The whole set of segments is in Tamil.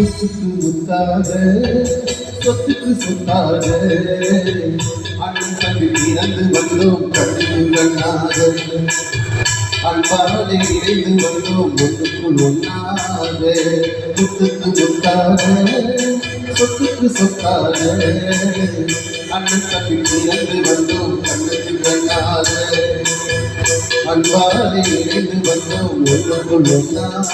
சொத்துக்கு முத்தாக சொத்துக்கு சொத்தாக அண்ணன் தம்பி இறந்து வந்தோம் கண்ணுக்கு கண்ணாக அன்பாலே இணைந்து வந்தோம் ஒன்றுக்குள் ஒன்றாக சொத்துக்கு முத்தாக சொத்துக்கு சொத்தாக அண்ணன் தம்பி இறந்து வந்தோம் கண்ணுக்கு கண்ணாக அன்பாலே இணைந்து வந்தோம் ஒன்றுக்குள் ஒன்றாக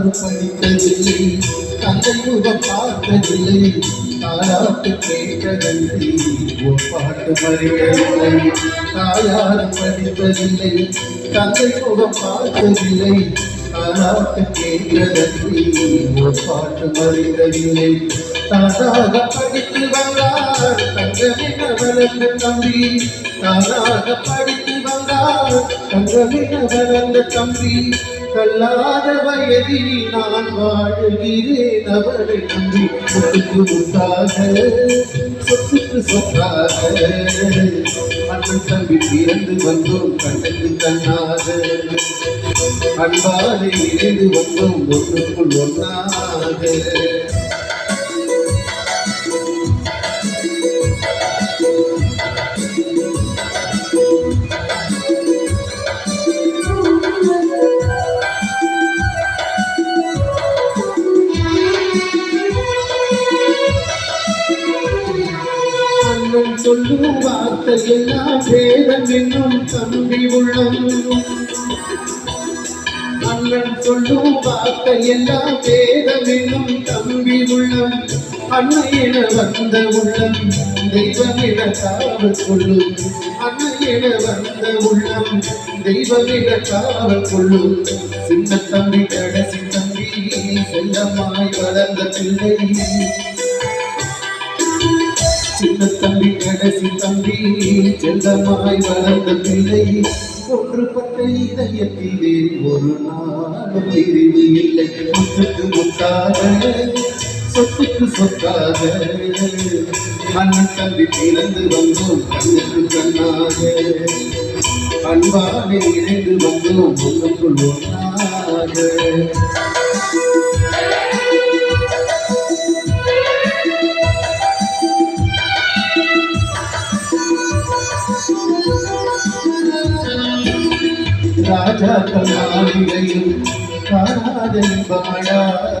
தாயார் படித்ததில்லை தந்தை முகம் பார்த்ததில்லை தாராட்டு கேட்டதில்லை ஒரு பாட்டு மறியவில்லை தாயார் தந்தை முகம் பார்த்ததில்லை தாராட்டு கேட்டதில்லை ஒரு பாட்டு மறியவில்லை படித்து வந்தார் தங்கமின வளர்ந்த தம்பி தாராக படித்து வந்தார் தங்கமின வளர்ந்த தம்பி கல்லாத வயதில் நான் வாழ்கிறேன் அவரை நம்பி சொத்துக்கு முத்தாக சொத்துக்கு சொத்தாக. அண்ணன் தம்பி பிறந்து வந்தோம் கண்ணுக்கு கண்ணாக. அன்பாலே இணைந்து வந்தோம் ஒன்றுக்குள் ஒன்றாக. அண்ணன் சொல்லும் வார்த்தை எல்லாம் வேதம் என்னும் தம்பி உள்ளம். அண்ணன் சொல்லும் வார்த்தை எல்லாம் வேதம் என்னும் தம்பி உள்ளம். அன்னையின வந்த உள்ளம் தெய்வமிட காவல் கொள்ளும். அன்னையின வந்த உள்ளம் தெய்வமிட காவல் கொள்ளும். சின்ன தம்பி கடைசி தம்பி செல்லமாய் வளர்ந்த பிள்ளை. சின்ன தம்பி கடைசி தம்பி செல்லமாய் வளர்ந்த பிள்ளை. ஒன்றுபட்ட இதயத்திலே ஒரு நாள் பிரிவு இல்லை. முத்துக்கு முத்தாக சொத்துக்கு சொத்தாக அண்ணன் தம்பி பிறந்து வந்தோம் கண்ணுக்கு கண்ணாக. அன்பாக இணைந்து வந்தோம் ஒன்றுக்குள் ஒன்றாக. രാജാ രാജാതമാളികയും കാണാതെ